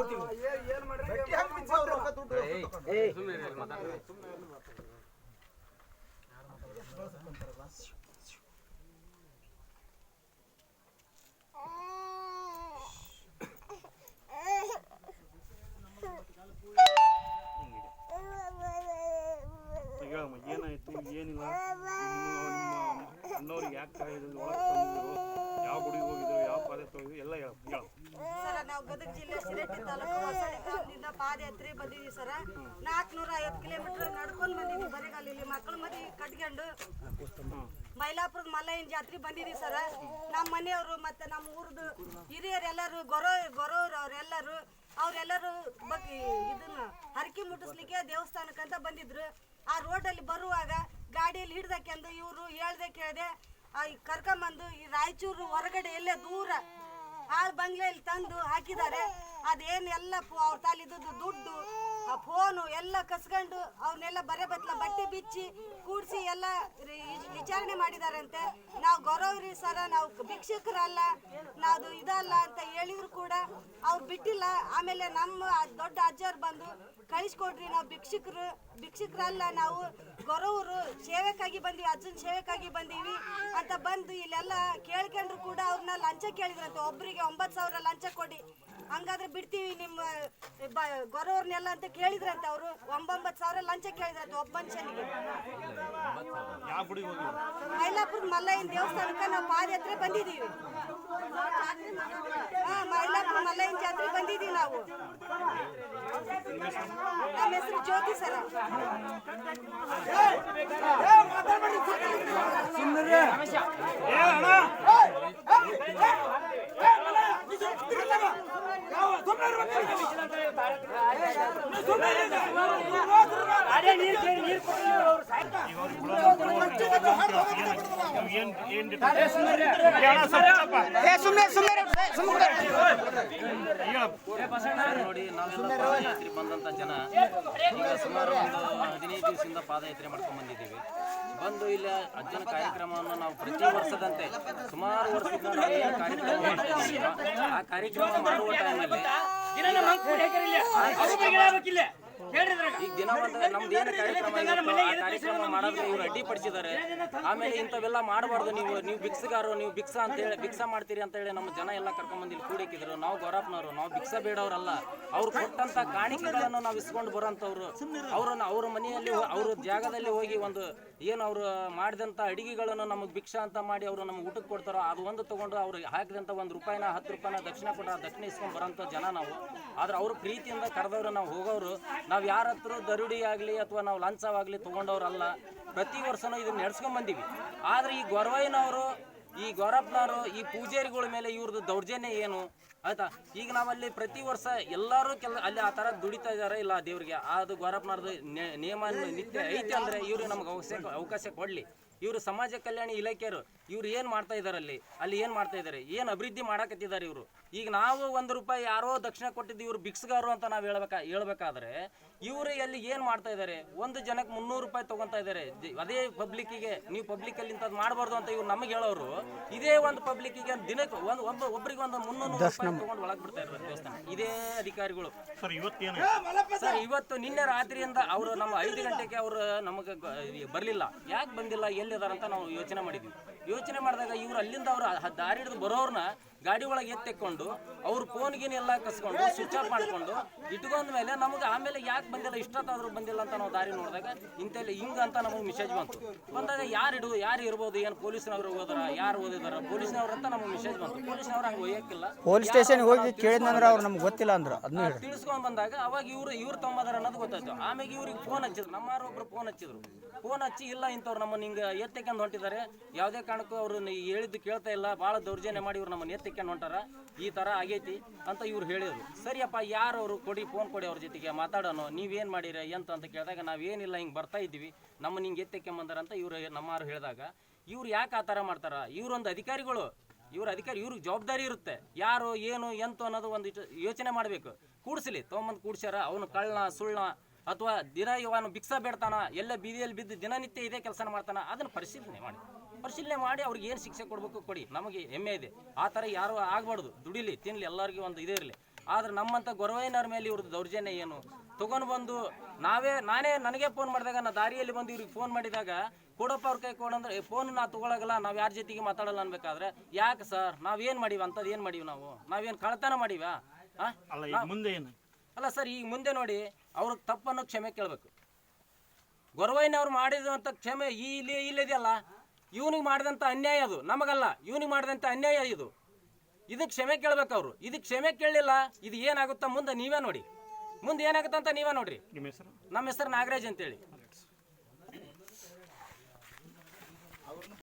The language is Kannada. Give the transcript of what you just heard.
ಕೊಡ್ತೀವಿ ಏನಾಯ್ತು? ಏನಿಲ್ಲ? ನಿಮ್ಮ ಅಣ್ಣವ್ರಿಗೆ ಯಾಕೆ ಕಾಯಿದ್ರು ಒಳಗೆ ತಂದಿದ್ರು ಯಾವ ಗುಡಿಗೆ ಹೋಗಿದ್ರು, ಯಾವ ಪಾದ ಹೋಗಿದ್ರು, ಎಲ್ಲ ಹೇಳು ಸರ, ನಾವು ಗದಗ ಜಿಲ್ಲೆ ಸಿರಟ್ಟಿ ತಾಲೂಕು ಹೊಸಳ್ಳಿ ಗ್ರಾಮದಿಂದ ಪಾದಯಾತ್ರೆ ಬಂದಿದ್ದೀವಿ ಸರ. ನಾಲ್ಕುನೂರ ಐವತ್ತು ಕಿಲೋಮೀಟರ್ ನಡ್ಕೊಂಡು ಬಂದಿದ್ದೀವಿ ಬರೀಗಾಲ ಇಲ್ಲಿ ಮಕ್ಕಳ ಮದಿ ಕಟ್ಕೊಂಡು. ಮೈಲಾಪುರದ ಮಲ್ಲಯ್ಯನ ಜಾತ್ರೆ ಬಂದಿದ್ದೀವಿ ಸರ. ನಮ್ಮ ಮನೆಯವರು ಮತ್ತೆ ನಮ್ಮ ಊರದು ಹಿರಿಯರೆಲ್ಲರೂ ಗೊರೋ, ಗೊರೋರು ಅವರೆಲ್ಲರೂ ಅವರೆಲ್ಲರೂ ಬಗ್ಗೆ ಇದನ್ನ ಹರಕೆ ಮುಟ್ಟಿಸ್ಲಿಕ್ಕೆ ದೇವಸ್ಥಾನಕ್ಕಂತ ಬಂದಿದ್ರು. ಆ ರೋಡಲ್ಲಿ ಬರುವಾಗ ಗಾಡಿಯಲ್ಲಿ ಹಿಡ್ದಕ್ಕೆಂದು ಇವರು ಹೇಳ್ದೆ ಕೇಳ್ದೆ ಕರ್ಕೊಂಬಂದು ಈ ರಾಯಚೂರು ಹೊರಗಡೆ ಎಲ್ಲೇ ದೂರ ಆ ಬಂಗ್ಲೆಯಲ್ಲಿ ತಂದು ಹಾಕಿದ್ದಾರೆ. ಅದೇನು ಎಲ್ಲ ಅವ್ರ ತಾಲಿದ್ದು ದುಡ್ಡು, ಆ ಫೋನು ಎಲ್ಲ ಕಸ್ಕೊಂಡು ಅವ್ರನ್ನೆಲ್ಲ ಬರೆ ಬತ್ಲ ಬಟ್ಟೆ ಬಿಚ್ಚಿ ಕೂಡಿಸಿ ಎಲ್ಲ ವಿಚಾರಣೆ ಮಾಡಿದಾರಂತೆ. ನಾವು ಗೌರವ್ರಿ ಸರ, ನಾವು ಭಿಕ್ಷಕರಲ್ಲ ನಾವು ಇದಲ್ಲ ಅಂತ ಹೇಳಿದ್ರು ಕೂಡ ಅವ್ರು ಬಿಟ್ಟಿಲ್ಲ. ಆಮೇಲೆ ನಮ್ಮ ದೊಡ್ಡ ಅಜ್ಜವ್ರು ಬಂದು ಕಳಿಸ್ಕೊಡ್ರಿ, ನಾವು ಭಿಕ್ಷಕರು, ಭಿಕ್ಷಕರಲ್ಲ ನಾವು. ಗೊರವರು ಸೇವೆಕ್ಕಾಗಿ ಬಂದೀವಿ, ಅಜ್ಜನ ಸೇವೆಕ್ಕಾಗಿ ಬಂದೀವಿ ಅಂತ ಬಂದು ಇಲ್ಲೆಲ್ಲ ಕೇಳ್ಕೊಂಡ್ರು ಕೂಡ ಅವ್ರನ್ನ ಲಂಚ ಕೇಳಿದ್ರಂತೆ. ಒಬ್ಬರಿಗೆ ಒಂಬತ್ತು ಸಾವಿರ ಲಂಚ ಕೊಡಿ. ಹಂಗಾದ್ರೆ ಬಿಡ್ತೀವಿ ನಿಮ್ಮ ಗೊರವ್ರನ್ನೆಲ್ಲ ಅಂತ ಕೇಳಿದ್ರಂತೆ ಅವರು. ಒಂಬೊಂಬತ್ತು ಸಾವಿರ ಲಂಚ ಕೇಳಿದ್ರಂತೆ ಒಬ್ಬ ಮನುಷ್ಯನಿಗೆ. ಮೈಲಾಪುರ ಮಲ್ಲಯ್ಯನ ದೇವಸ್ಥಾನಕ್ಕೆ ನಾವು ಪಾದಯಾತ್ರೆ ಬಂದಿದ್ದೀವಿ. ಹಾಂ, ಮೈಲಾಪುರ ಮಲ್ಲಯ್ಯನ ಜಾತ್ರೆ ಬಂದಿದ್ದೀವಿ ನಾವು. ನಮ್ಮ ಹೆಸರು ಜ್ಯೋತಿ ಸರ ಏನು ಏನು ಹೇಳ. ಸ್ವಲ್ಪ ನೋಡಿ ನಾವೆಲ್ಲ ಪಾದಯಾತ್ರೆ ಬಂದಂತ ಜನ. ಈಗ ಸುಮಾರು ಒಂದು ಹದಿನೈದು ದಿವಸದಿಂದ ಪಾದಯಾತ್ರೆ ಮಾಡ್ಕೊಂಡ್ ಬಂದಿದ್ದೀವಿ. ಬಂದು ಇಲ್ಲ ಅಜ್ಜನ ಕಾರ್ಯಕ್ರಮವನ್ನು ನಾವು ಪ್ರತಿ ವರ್ಷದಂತೆ ಸುಮಾರು ವರ್ಷದಿಂದ ನಾವು ಏನು ಕಾರ್ಯಕ್ರಮ ಮಾಡ್ತಾ ಇದ್ದೀವಿ, ಆ ಕಾರ್ಯಕ್ರಮ ಮಾಡುವ ಟೈಮಲ್ಲಿ ಈಗ ದಿನ ನಮ್ದು ಏನು ಕಾರ್ಯಕ್ರಮ ಇರುತ್ತೋ ಆ ಕಾರ್ಯಕ್ರಮ ಮಾಡೋದ್ರೆ ಇವ್ರು ಅಡ್ಡಿಪಡಿಸಿದ್ದಾರೆ. ಆಮೇಲೆ ಇಂಥವೆಲ್ಲ ಮಾಡಬಾರ್ದು ನೀವು ನೀವು ಭಿಕ್ಷಗಾರರು ನೀವು ಭಿಕ್ಷ ಅಂತ ಹೇಳಿ ಭಿಕ್ಷಾ ಮಾಡ್ತೀರಿ ಅಂತ ಹೇಳಿ ನಮ್ಮ ಜನ ಎಲ್ಲ ಕರ್ಕೊಂಡ್ ಬಂದು ಇಲ್ಲಿ ಕೂಡಿಕಿದ್ರು ನಾವು ಗೌರಪ್ಪನವರು ನಾವು ಭಿಕ್ಷಾ ಬೇಡವ್ರಲ್ಲ. ಅವ್ರು ಕೊಟ್ಟಂತ ಕಾಣಿಕೆಗಳನ್ನು ನಾವು ಇಸ್ಕೊಂಡು ಬರೋಂಥವ್ರು. ಅವ್ರನ್ನ ಅವ್ರ ಮನೆಯಲ್ಲಿ ಹೋ- ಅವ್ರ ಜಾಗದಲ್ಲಿ ಹೋಗಿ ಒಂದು ಏನು ಅವರು ಮಾಡಿದಂಥ ಅಡಿಗೆಗಳನ್ನು ನಮಗೆ ಭಿಕ್ಷ ಅಂತ ಮಾಡಿ ಅವರು ನಮ್ಗೆ ಊಟಕ್ಕೆ ಕೊಡ್ತಾರೋ, ಅದು ಒಂದು ತೊಗೊಂಡು ಅವ್ರು ಹಾಕಿದಂಥ ಒಂದು ರೂಪಾಯಿನ ಹತ್ತು ರೂಪಾಯಿನ ದಕ್ಷಿಣ ಕೊಟ್ಟು ದಕ್ಷಿಣ ಇಸ್ಕೊಂಡು ಬರೋಂಥ ಜನ ನಾವು. ಆದ್ರೆ ಅವ್ರ ಪ್ರೀತಿಯಿಂದ ಕರೆದವ್ರು ನಾವು ಹೋಗೋರು, ನಾವು ಯಾರ ಹತ್ರ ದರುಡಿ ಆಗಲಿ ಅಥವಾ ನಾವು ಲಂಚವಾಗಲಿ ತೊಗೊಂಡವ್ರಲ್ಲ, ಪ್ರತಿ ವರ್ಷನೂ ಇದನ್ನ ನಡೆಸ್ಕೊಂಬಂದೀವಿ ಆದರೆ ಆದ್ರೆ ಈ ಗೊರವಯ್ಯನವರು ಈ ಗೌರಪ್ಪನವರು ಈ ಪೂಜಾರಿಗಳ ಮೇಲೆ ಇವ್ರದ್ದು ದೌರ್ಜನ್ಯ ಏನು? ಆಯ್ತಾ? ಈಗ ನಾವಲ್ಲಿ ಪ್ರತಿ ವರ್ಷ ಎಲ್ಲರೂ ಕೆಲ ಅಲ್ಲಿ ಆ ಥರ ದುಡಿತಾ ಇದ್ದಾರೆ ಇಲ್ಲ, ದೇವ್ರಿಗೆ. ಅದು ಗೌರಪ್ಪನವ್ರದ್ದು ನಿಯಮ ನಿತ್ಯ ಐತೆ ಅಂದ್ರೆ ಇವರು ನಮ್ಗೆ ಅವಕಾಶ ಅವಕಾಶ ಕೊಡಲಿ. ಇವರು ಸಮಾಜ ಕಲ್ಯಾಣ ಇಲಾಖೆಯರು ಇವ್ರು ಏನು ಮಾಡ್ತಾ ಇದ್ದಾರೆ ಅಲ್ಲಿ? ಅಲ್ಲಿ ಏನು ಮಾಡ್ತಾ ಇದ್ದಾರೆ ಏನು ಅಭಿವೃದ್ಧಿ ಮಾಡಕತ್ತಿದ್ದಾರೆ ಇವರು? ಈಗ ನಾವು ಒಂದು ರೂಪಾಯಿ ಯಾರೋ ದಕ್ಷಿಣ ಕೊಟ್ಟಿದ್ದು ಇವರು ಭಿಕ್ಸ್ಗಾರು ಅಂತ ನಾವು ಹೇಳ್ಬೇಕಾ ಹೇಳ್ಬೇಕಾದ್ರೆ ಇವರು ಅಲ್ಲಿ ಏನು ಮಾಡ್ತಾ ಇದ್ದಾರೆ ಒಂದು ಜನಕ್ಕೆ ಮುನ್ನೂರು ರೂಪಾಯಿ ತೊಗೊತಾ ಇದ್ದಾರೆ ಅದೇ ಪಬ್ಲಿಕ್ಕಿಗೆ ನೀವು ಪಬ್ಲಿಕಲ್ಲಿ ಇಂಥದ್ದು ಮಾಡಬಾರ್ದು ಅಂತ ಇವ್ರು ನಮಗೆ ಹೇಳೋರು. ಇದೇ ಒಂದು ಪಬ್ಲಿಕ್ಕಿಗೆ ದಿನಕ್ಕೆ ಒಂದು ಒಬ್ಬ ಒಬ್ಬರಿಗೆ ಒಂದು ಮುನ್ನೂರು ರೂಪಾಯಿ ತಗೊಂಡು ಒಳಗೆ ಬಿಡ್ತಾ ಇದ್ದಾರೆ ದೇವಸ್ಥಾನ. ಇದೇ ಅಧಿಕಾರಿಗಳು. ಸರ್ ಇವತ್ತೇನು ಸರ್ ಇವತ್ತು ನಿನ್ನೆ ರಾತ್ರಿಯಿಂದ ಅವರು ನಮ್ಮ ಐದು ಗಂಟೆಗೆ ಅವರು ನಮಗೆ ಬರಲಿಲ್ಲ. ಯಾಕೆ ಬಂದಿಲ್ಲ ಎಲ್ಲಿದಾರ ಅಂತ ನಾವು ಯೋಚನೆ ಮಾಡಿದ್ವಿ. ಯೋಚನೆ ಮಾಡಿದಾಗ ಇವರು ಅಲ್ಲಿಂದ ಅವರು ದಾರಿ ಹಿಡಿದು ಬರೋರ್ನ ಗಾಡಿ ಒಳಗೆ ಎತ್ತೆಕೊಂಡು ಅವ್ರ ಫೋನ್ ಗೀನ್ ಎಲ್ಲ ಕಸ್ಕೊಂಡು ಸ್ವಿಚ್ ಆಫ್ ಮಾಡ್ಕೊಂಡು ಇಟ್ಕೊಂಡ ಮೇಲೆ ನಮಗೆ ಆಮೇಲೆ ಯಾಕೆ ಬಂದಿಲ್ಲ ಇಷ್ಟೊತ್ತಾದ್ರೂ ಬಂದಿಲ್ಲ ಅಂತ ನಾವು ದಾರಿ ನೋಡಿದಾಗ ಇಂತೆಲ್ಲ ಹಿಂಗ ಅಂತ ನಮಗೆ ಮೆಸೇಜ್ ಬಂತು. ಬಂದಾಗ ಯಾರು ಇಡು ಯಾರು ಇರ್ಬೋದು ಏನು ಪೊಲೀಸ್ನವ್ರು ಹೋದ್ರ ಯಾರು ಓದಿದಾರ? ಪೊಲೀಸ್ನವ್ರು ಅಂತ ನಮಗೆ ಮೆಸೇಜ್ ಬಂತು. ಪೊಲೀಸ್ನವ್ರು ಹಂಗೆ ಒಯ್ಯಕ್ಕಿಲ್ಲ. ಪೊಲೀಸ್ ಸ್ಟೇಷನ್ ಹೋಗಿ ಕೇಳಿದ್ನಂದ್ರೆ ಅವ್ರು ನಮ್ಗೆ ಗೊತ್ತಿಲ್ಲ ಅಂದ್ರೆ. ಅದನ್ನ ತಿಳಿಸ್ಕೊಂಡ್ ಬಂದಾಗ ಅವಾಗ ಇವ್ರು ಇವ್ರು ತಮ್ಮದಾರ ಅನ್ನೋದು ಗೊತ್ತಾಯ್ತು. ಆಮೇಲೆ ಇವ್ರಿಗೆ ಫೋನ್ ಹಚ್ಚಿದ್ರು. ನಮ್ಮ ಒಬ್ರು ಫೋನ್ ಹಚ್ಚಿದ್ರು. ಫೋನ್ ಹಚ್ಚಿ ಇಲ್ಲ ಇಂಥವ್ರು ನಮ್ಮನ್ನ ಹಿಂಗೆ ಎತ್ತಿಕೊಂಡು ಹೊಂಟಿದ್ದಾರೆ. ಯಾವುದೇ ಕಾರಣಕ್ಕೂ ಅವರು ಹೇಳಿದ್ದು ಕೇಳ್ತಾ ಇಲ್ಲ. ಭಾಳ ದೌರ್ಜನ್ಯ ಮಾಡಿ ಇವ್ರು ನಮ್ಮನ್ನ ಎತ್ತಿಕೊಂಡು ಹೊಂಟಾರ. ಈ ತರ ಆಗೈತಿ ಅಂತ ಇವ್ರು ಹೇಳಿದ್ರು. ಸರಿಯಪ್ಪ ಯಾರು ಅವರು ಕೊಡಿ ಫೋನ್ ಕೊಡಿ ಅವ್ರ ಜೊತೆಗೆ ಮಾತಾಡೋಣ ನೀವೇನು ಮಾಡಿರ ಎಂತ ಅಂತ ಕೇಳಿದಾಗ ನಾವೇನಿಲ್ಲ ಹಿಂಗೆ ಬರ್ತಾ ಇದ್ದೀವಿ. ನಮ್ಮನ್ನ ಹಿಂಗೆ ಎತ್ತಿಕೊಂಬಂದಾರ ಅಂತ ಇವರು ನಮ್ಮಾರು ಹೇಳಿದಾಗ ಇವ್ರು ಯಾಕೆ ಆ ಥರ ಮಾಡ್ತಾರ? ಇವ್ರೊಂದು ಅಧಿಕಾರಿಗಳು, ಇವ್ರ ಅಧಿಕಾರಿ ಇವ್ರಿಗೆ ಜವಾಬ್ದಾರಿ ಇರುತ್ತೆ. ಯಾರು, ಏನು, ಎಂತ ಅನ್ನೋದು ಒಂದು ಯೋಚನೆ ಮಾಡಬೇಕು. ಕೂಡಿಸಲಿ, ತೊಗೊಂಬಂದು ಕೂಡ್ಸ್ಯಾರ, ಅವನು ಕಳ್ಳ ಸುಳ್ಳ ಅಥವಾ ದಿನ ಇವನು ಬಿಕ್ಸ ಬೇಡ್ತಾನ, ಎಲ್ಲ ಬೀದಿಯಲ್ಲಿ ಬಿದ್ದು ದಿನನಿತ್ಯ ಇದೇ ಕೆಲಸ ಮಾಡ್ತಾನ, ಅದನ್ನು ಪರಿಶೀಲನೆ ಮಾಡಿ. ಪರಿಶೀಲನೆ ಮಾಡಿ ಅವ್ರಿಗೆ ಏನು ಶಿಕ್ಷೆ ಕೊಡಬೇಕು ಕೊಡಿ. ನಮಗೆ ಹೆಮ್ಮೆ ಇದೆ. ಆ ಥರ ಯಾರು ಆಗಬಾರ್ದು. ದುಡಿಲಿ, ತಿನ್ಲಿ, ಎಲ್ಲರಿಗೂ ಒಂದು ಇದೇ ಇರಲಿ. ಆದ್ರೆ ನಮ್ಮಂತ ಗೊರವೈನವ್ರ ಮೇಲೆ ಇವ್ರದ್ದು ದೌರ್ಜನ್ಯ ಏನು? ತಗೊಂಡು ಬಂದು ನಾವೇ ನಾನೇ ನನಗೆ ಫೋನ್ ಮಾಡಿದಾಗ ನಾ ದಾರಿಯಲ್ಲಿ ಬಂದು ಇವ್ರಿಗೆ ಫೋನ್ ಮಾಡಿದಾಗ ಕೊಡಪ್ಪ ಅವ್ರ ಕೈ ಕೊಡಂದ್ರೆ ಫೋನ್ ನಾ ತಗೊಳಗಲ್ಲ ನಾವು ಯಾರ ಜೊತೆಗೆ ಮಾತಾಡಲ್ಲ ಅನ್ಬೇಕಾದ್ರೆ ಯಾಕೆ ಸರ್? ನಾವೇನು ಮಾಡೀವಿ? ಅಂಥದ್ದು ಏನು ಮಾಡೀವಿ ನಾವು? ನಾವೇನು ಕಳ್ತನ ಮಾಡೀವ? ಮುಂದೆ ಏನು? ಅಲ್ಲ ಸರ್ ಈಗ ಮುಂದೆ ನೋಡಿ ಅವ್ರ ತಪ್ಪನ್ನು ಕ್ಷಮೆ ಕೇಳಬೇಕು. ಅವ್ರು ಮಾಡಿದಂಥ ಕ್ಷಮೆ ಈ ಇಲ್ಲಿ ಇಲ್ಲಿದೆಯಲ್ಲ ಇವನಿಗೆ ಮಾಡಿದಂಥ ಅನ್ಯಾಯ ಅದು ನಮಗಲ್ಲ. ಇವನಿಗೆ ಮಾಡಿದಂಥ ಅನ್ಯಾಯ ಇದು. ಇದಕ್ಕೆ ಕ್ಷಮೆ ಕೇಳಬೇಕು ಅವರು. ಇದಕ್ಕೆ ಕ್ಷಮೆ ಕೇಳಲಿಲ್ಲ ಇದು ಏನಾಗುತ್ತಾ ಮುಂದೆ ನೀವೇ ನೋಡಿ. ಮುಂದೆ ಏನಾಗುತ್ತೆ ಅಂತ ನೀವೇ ನೋಡ್ರಿ. ನಿಮ್ಮ ಹೆಸರು? ನಮ್ಮ ಹೆಸರು ನಾಗರಾಜ್ ಅಂತೇಳಿ.